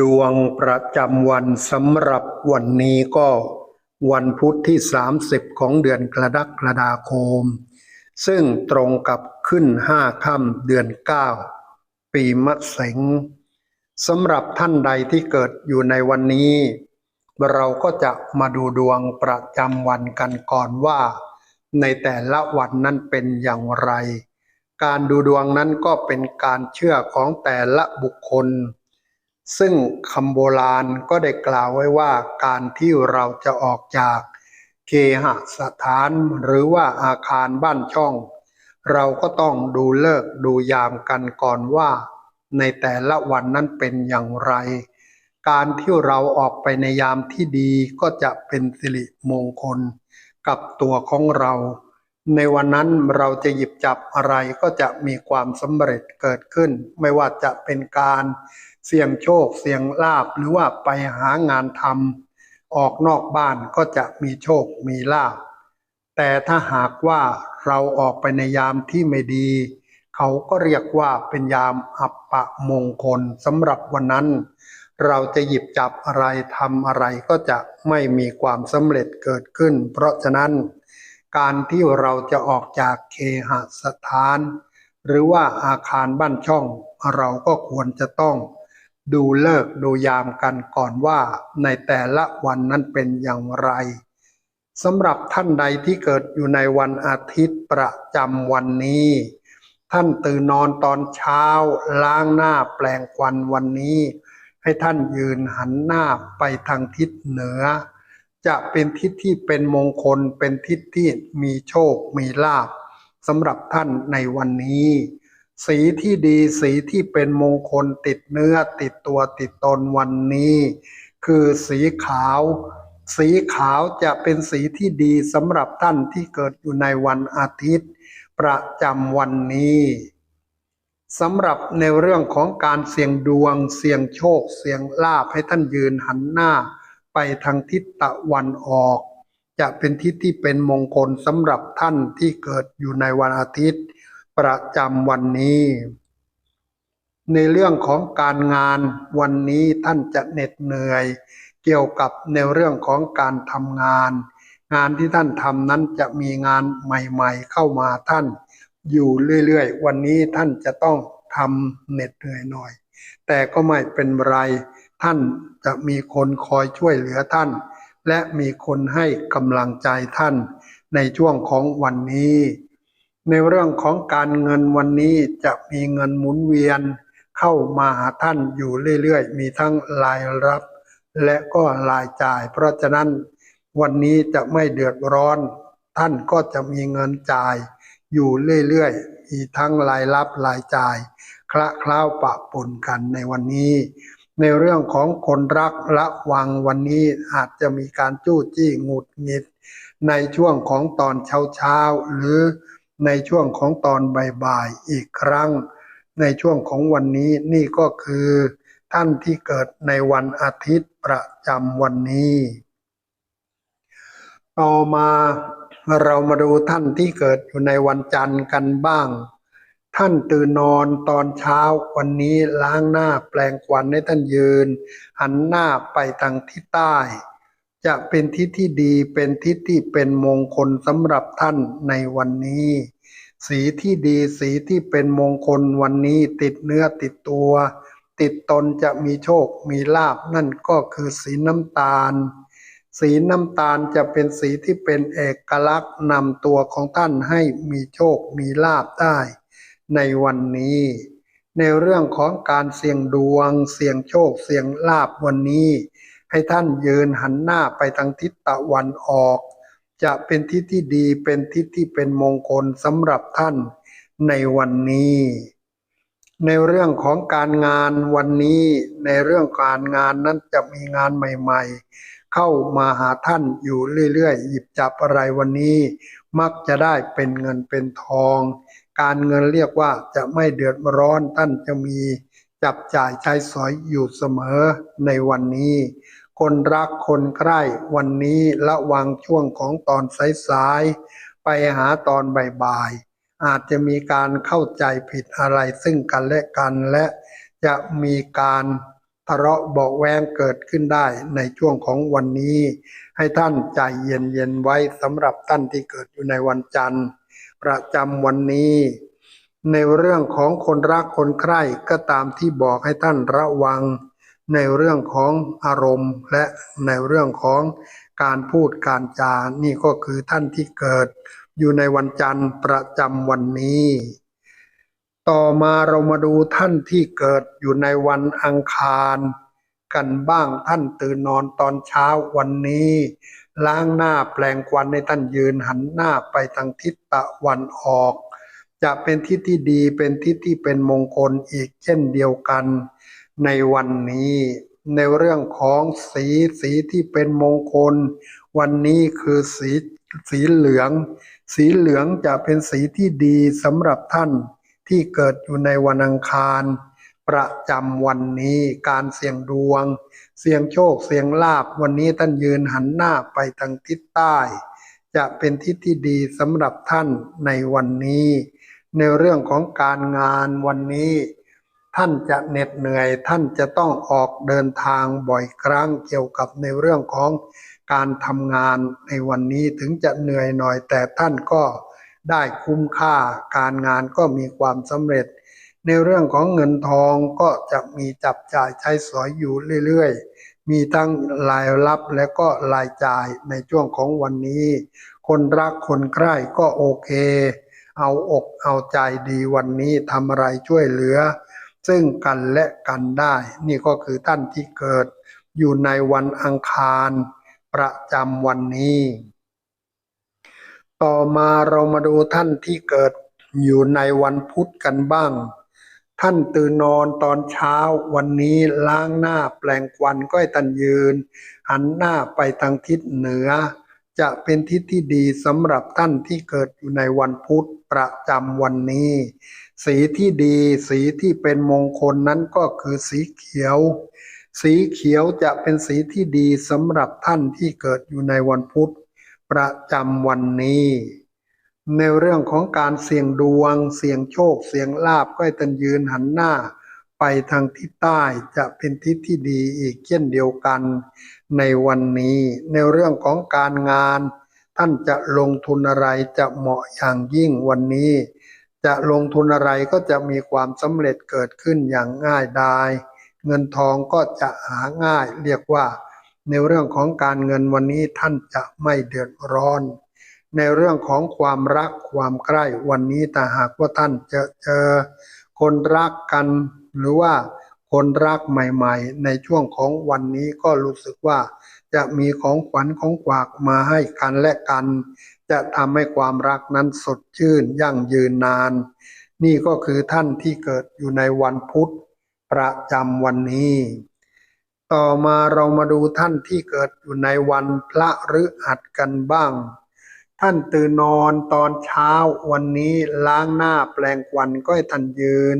ดวงประจำวันสำหรับวันนี้ก็วันพุธที่ 30 ของเดือนกระดักฎาคม ซึ่งตรงกับขึ้น5ค่ำเดือน 9 ปีมะเสงสำหรับท่านใดที่เกิดอยู่ในวันนี้ เราก็จะมาดูดวงประจำวันกันก่อนว่า ในแต่ละวันนั้นเป็นอย่างไร การดูดวงนั้นก็เป็นการเชื่อของแต่ละบุคคล ซึ่งคำโบราณก็ได้กล่าวไว้ว่าการที่เราจะออกจากเคหสถานหรือว่าอาคารบ้านช่อง เราก็ต้องดูเลิกดูยามกันก่อนว่า ในแต่ละวันนั้นเป็นอย่างไร การที่เราออกไปในยามที่ดีก็จะเป็นสิริมงคล กับตัวของเรา ในวันนั้นเราจะหยิบจับอะไรก็จะมีความสำเร็จเกิดขึ้น ไม่ว่าจะเป็นการ เสี่ยงโชค เสี่ยงลาบหรือว่าไปหางานทำออกนอกบ้านก็จะมีโชคมีลาบ แต่ถ้าหากว่าเราออกไปในยามที่ไม่ดี เขาก็เรียกว่าเป็นยามอัปปะมงคลสำหรับวันนั้น เราจะหยิบจับอะไรทำอะไรก็จะไม่มีความสำเร็จเกิดขึ้น เพราะฉะนั้น การที่เราจะออกจากเคหสถาน หรือว่าอาคารบ้านช่อง เราก็ควรจะต้อง ดูเลิกดูยามกันก่อนว่าในแต่ละวันนั้นเป็นอย่างไรสำหรับท่านใดที่เกิดอยู่ในวันอาทิตย์ประจำวันนี้ ท่านตื่นนอนตอนเช้าล้างหน้าแปลงควันวันนี้ ให้ท่านยืนหันหน้าไปทางทิศเหนือ จะเป็นทิศที่เป็นมงคลเป็นทิศที่มีโชคมีลาภสำหรับท่านในวันนี้ สีที่ดีสีที่เป็นมงคลติดเนื้อติดตัวติดตนวันนี้ คือสีขาว สีขาวจะเป็นสีที่ดีสำหรับท่านที่เกิดอยู่ในวันอาทิตย์ ประจำวันนี้สำหรับในเรื่องของการเสี่ยงดวง เสี่ยงโชค เสี่ยงลาภให้ท่านยืนหันหน้า ไปทางทิศตะวันออก จะเป็นทิศที่เป็นมงคลสำหรับท่านที่เกิดอยู่ในวันอาทิตย์ ประจำวันนี้ ในเรื่องของการงานวันนี้ท่านจะเหน็ดเหนื่อย เกี่ยวกับในเรื่องของการทำงาน งานที่ท่านทำนั้นจะมีงานใหม่ๆ เข้ามาท่าน อยู่เรื่อยๆ วันนี้ท่านจะต้องทำเหน็ดเหนื่อยหน่อย แต่ก็ไม่เป็นไรท่านจะมีคนคอยช่วยเหลือท่าน และมีคนให้กำลังใจท่าน ในช่วงของวันนี้ ในเรื่องของการเงินวันนี้จะมีเงินหมุนเวียนเข้ามาหาท่านอยู่เรื่อยๆ มีทั้งรายรับ และก็รายจ่าย เพราะฉะนั้นวันนี้จะไม่เดือดร้อน ท่านก็จะมีเงินจ่าย อยู่เรื่อยๆ มีทั้งรายรับรายจ่าย คละคล้าวปะปนกันในวันนี้ ในเรื่องของคนรักระวังวันนี้อาจจะมีการจู้จี้หงุดหงิด ในช่วงของตอนเช้าๆหรือ ในช่วงของตอนบ่ายๆอีกครั้ง ในช่วงของวันนี้นี่ก็คือ ท่านที่เกิดในวันอาทิตย์ประจำวันนี้ ต่อมาเรามาดูท่านที่เกิดอยู่ในวันจันทร์กันบ้าง ท่านตื่นนอนตอนเช้าวันนี้ล้างหน้าแปลงควันให้ท่านยืน หันหน้าไปทางทิศใต้ จะเป็นทิศที่ดีเป็นทิศที่เป็นมงคลสำหรับท่านในวันนี้ สีที่ดีสีที่เป็นมงคลวันนี้ติดเนื้อติดตัว ติดตนจะมีโชคมีลาบนั่นก็คือสีน้ำตาล สีน้ำตาลจะเป็นสีที่เป็นเอกลักษณ์นำตัวของท่านให้มีโชคมีลาบได้ ในวันนี้ ในเรื่องของการเสี่ยงดวง เสี่ยงโชคเสี่ยงลาบวันนี้ ให้ท่านยืนหันหน้าไปทางทิศตะวันออก จะเป็นทิศที่ดีเป็นทิศที่เป็นมงคลสำหรับท่านในวันนี้ ในเรื่องของการงานวันนี้ในเรื่องการงานนั้นจะมีงานใหม่ๆ เข้ามาหาท่านอยู่เรื่อยๆ หยิบจับอะไรวันนี้ มักจะได้เป็นเงินเป็นทอง การเงินเรียกว่าจะไม่เดือดร้อนท่านจะมีจับจ่ายใช้สอยอยู่เสมอในวันนี้ คนรักคนใคร่วันนี้ระวังช่วงของตอนสายๆไปหาตอนบ่ายๆอาจจะมีการเข้าใจผิดอะไรซึ่งกันและกันและจะมีการทะเลาะเบาะแวงเกิดขึ้นได้ในช่วงของวันนี้ ให้ท่านใจเย็นๆไว้สำหรับท่านที่เกิดอยู่ในวันจันทร์ ประจำวันนี้ ในเรื่องของคนรักคนใคร่ก็ตามที่บอกให้ท่านระวัง ในเรื่องของอารมณ์ และในเรื่องของการพูดการจา นี่ก็คือท่านที่เกิด อยู่ในวันจันทร์ประจำวันนี้ ต่อมาเรามาดูท่านที่เกิดอยู่ในวันอังคาร กันบ้างท่านตื่นนอนตอนเช้าวันนี้ ล้างหน้าแปลงควันให้ท่านยืนหันหน้าไปทางทิศตะวันออก จะเป็นทิศที่ดีเป็นทิศที่เป็นมงคลอีกเช่นเดียวกัน ในวันนี้ในเรื่องของสีสีที่เป็นมงคล วันนี้คือสีสีเหลือง สีเหลืองจะเป็นสีที่ดีสำหรับท่านที่เกิดอยู่ในวันอังคาร ประจำวันนี้การเสี่ยงดวง เสี่ยงโชคเสี่ยงลาบวันนี้ท่านยืนหันหน้าไปทางทิศใต้ จะเป็นทิศที่ดีสำหรับท่านในวันนี้ ในเรื่องของการงานวันนี้ ท่านจะเหน็ดเหนื่อยท่านจะต้องออกเดินทางบ่อยครั้งเกี่ยวกับในเรื่องของการทำงานในวันนี้ถึงจะเหนื่อยหน่อยแต่ท่านก็ได้คุ้มค่าการงานก็มีความสำเร็จ ในเรื่องของเงินทองก็จะมีจับจ่ายใช้สอยอยู่เรื่อยๆ มีทั้งรายรับและก็รายจ่ายในช่วงของวันนี้ คนรักคนใคร่ก็โอเค เอาอกเอาใจดีวันนี้ทำอะไรช่วยเหลือ ซึ่งกันและกันได้ นี่ก็คือท่านที่เกิดอยู่ในวันอังคารประจำวันนี้ ต่อมาเรามาดูท่านที่เกิดอยู่ในวันพุธกันบ้าง ท่านตื่นนอนตอนเช้าวันนี้ล้างหน้าแปลงควันก็ให้ท่านยืน หันหน้าไปทางทิศเหนือ จะเป็นทิศที่ดีสำหรับท่านที่เกิดอยู่ในวันพุธประจำวันนี้ สีที่ดีสีที่เป็นมงคลนั้นก็คือสีเขียว สีเขียวจะเป็นสีที่ดีสำหรับท่านที่เกิดอยู่ในวันพุธประจำวันนี้ ในเรื่องของการเสี่ยงดวง เสี่ยงโชค เสี่ยงลาบก็ให้ท่านยืนหันหน้า ไปทางทิศใต้จะเป็นทิศที่ดีอีกเช่นเดียวกัน ในวันนี้ในเรื่องของการงาน ท่านจะลงทุนอะไรจะเหมาะอย่างยิ่งวันนี้ จะลงทุนอะไรก็จะมีความสำเร็จเกิดขึ้นอย่างง่ายดายเงินทองก็จะหาง่ายเรียกว่า ในเรื่องของการเงินวันนี้ท่านจะไม่เดือดร้อน ในเรื่องของความรักความใกล้วันนี้แต่หากว่าท่านเจอเจอคนรักกัน หรือว่าคนรักใหม่ๆ ในช่วงของวันนี้ก็รู้สึกว่า จะมีของขวัญของฝากมาให้กันและกัน จะทำให้ความรักนั้นสดชื่นยั่งยืนนาน นี่ก็คือท่านที่เกิดอยู่ในวันพุธประจำวันนี้ ต่อมาเรามาดูท่านที่เกิดอยู่ในวันพระฤหัสกันบ้าง ท่านตื่นนอนตอนเช้าวันนี้ล้างหน้าแปลงควันก็ให้ท่านยืน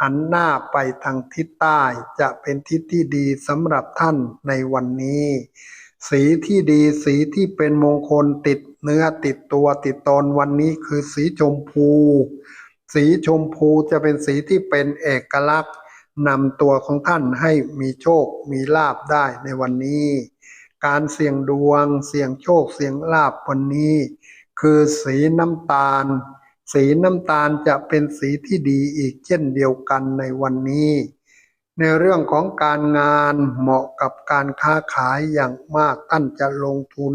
หันหน้าไปทางทิศใต้จะเป็นทิศที่ดีสำหรับท่านในวันนี้ สีที่ดีสีที่เป็นมงคลติดเนื้อติดตัวติดตนวันนี้คือสีชมพู สีชมพูจะเป็นสีที่เป็นเอกลักษณ์นำตัวของท่านให้มีโชคมีลาบได้ในวันนี้ การเสี่ยงดวงเสี่ยงโชคเสี่ยงลาบวันนี้ คือสีน้ำตาล สีน้ำตาลจะเป็นสีที่ดีอีกเช่นเดียวกันในวันนี้ ในเรื่องของการงานเหมาะกับการค้าขายอย่างมากท่านจะลงทุน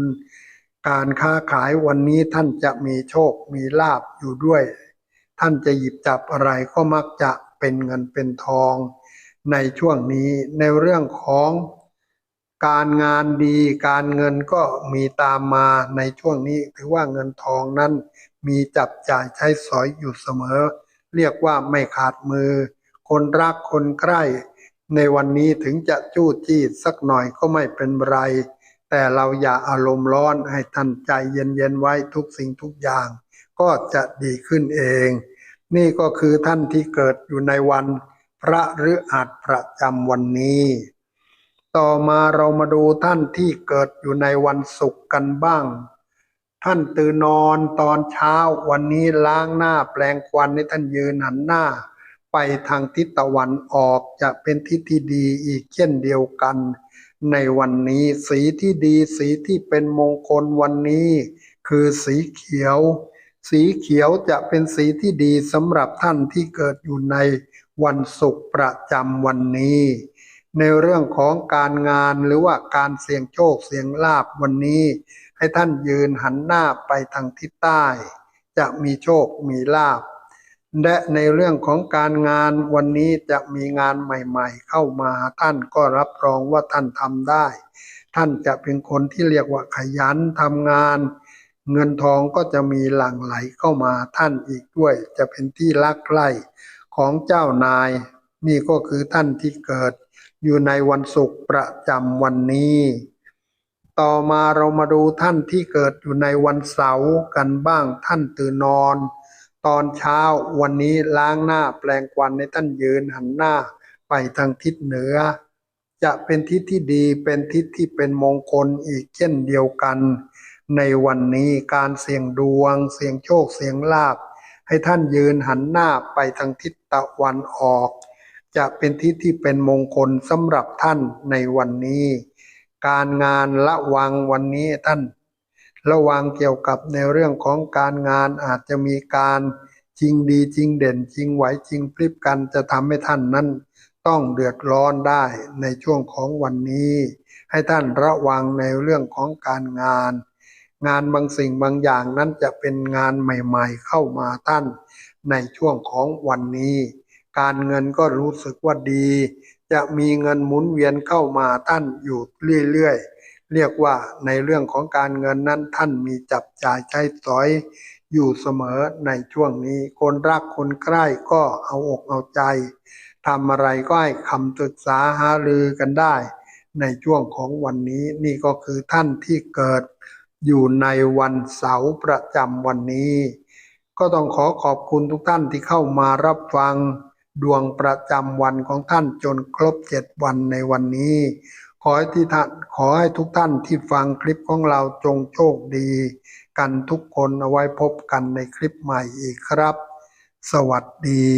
การค้าขายวันนี้ท่านจะมีโชคมีลาบอยู่ด้วย ท่านจะหยิบจับอะไรก็มักจะเป็นเงินเป็นทอง ในช่วงนี้ในเรื่องของ การงานดีการเงินก็มีตามมาในช่วงนี้ถือว่าเงินทองนั้นมีจับจ่ายใช้สอยอยู่เสมอ เรียกว่าไม่ขาดมือ คนรักคนใกล้ ในวันนี้ถึงจะจู้จี้สักหน่อยก็ไม่เป็นไร แต่เราอย่าอารมณ์ร้อนให้ท่านใจเย็นๆไว้ทุกสิ่งทุกอย่าง ก็จะดีขึ้นเอง นี่ก็คือท่านที่เกิดอยู่ในวัน พระฤหัสประจำวันนี้ ต่อมาเรามาดูท่านที่เกิดอยู่ในวันศุกร์กันบ้าง ท่านตื่นนอนตอนเช้าวันนี้ล้างหน้าแปลงควันให้ท่านยืนหันหน้า ไปทางทิศตะวันออกจะเป็นทิศที่ดีอีกเช่นเดียวกัน ในวันนี้สีที่ดีสีที่เป็นมงคลวันนี้ คือสีเขียว สีเขียวจะเป็นสีที่ดีสำหรับท่านที่เกิดอยู่ในวันศุกร์ประจำวันนี้ ในเรื่องของการงานหรือว่าการเสี่ยงโชคเสี่ยงลาบวันนี้ ให้ท่านยืนหันหน้าไปทางทิศใต้ จะมีโชคมีลาบ และในเรื่องของการงานวันนี้จะมีงานใหม่ๆ เข้ามาท่านก็รับรองว่าท่านทำได้ ท่านจะเป็นคนที่เรียกว่าขยันทำงาน เงินทองก็จะมีหลั่งไหลเข้ามาท่านอีกด้วย จะเป็นที่รักใคร่ของเจ้านาย นี่ก็คือท่านที่เกิด อยู่ในวันศุกร์ประจำวันนี้ ต่อมาเรามาดูท่านที่เกิดอยู่ในวันเสาร์กันบ้างท่านตื่นนอน ตอนเช้าวันนี้ล้างหน้าแปลงควันให้ท่านยืนหันหน้าไปทางทิศเหนือ จะเป็นทิศที่ดีเป็นทิศที่เป็นมงคลอีกเช่นเดียวกัน ในวันนี้การเสี่ยงดวง เสี่ยงโชคเสี่ยงลาภให้ท่านยืนหันหน้าไปทางทิศตะวันออก จะเป็นทิศที่เป็นมงคลสำหรับท่านในวันนี้ การงานระวังวันนี้ท่าน ระวังเกี่ยวกับในเรื่องของการงานอาจจะมีการจริงดีจริงเด่นจริงไหวจริงพลิบกันจะทำให้ท่านนั้น ต้องเดือดร้อนได้ในช่วงของวันนี้ ให้ท่านระวังในเรื่องของการงาน งานบางสิ่งบางอย่างนั้นจะเป็นงานใหม่ ๆ เข้ามาท่านในช่วงของวันนี้ การเงินก็รู้สึกว่าดี จะมีเงินหมุนเวียนเข้ามาท่านอยู่เรื่อยๆ เรียกว่าในเรื่องของการเงินนั้นท่านมีจับจ่ายใช้สอย อยู่เสมอในช่วงนี้ คนรักคนใกล้ก็เอาอกเอาใจทำอะไรก็ให้คำปรึกษาหารือกันได้ ในช่วงของวันนี้นี่ก็คือท่านที่เกิดอยู่ในวันเสาร์ประจำวันนี้ ก็ต้องขอขอบคุณทุกท่านที่เข้ามารับฟัง ดวงประจำวันของท่านจนครบเจ็ดวันในวันนี้ ขอให้ที่ท่านขอให้ทุกท่านที่ฟังคลิปของเราจงโชคดี กันทุกคนเอาไว้พบกันในคลิปใหม่อีกครับ สวัสดี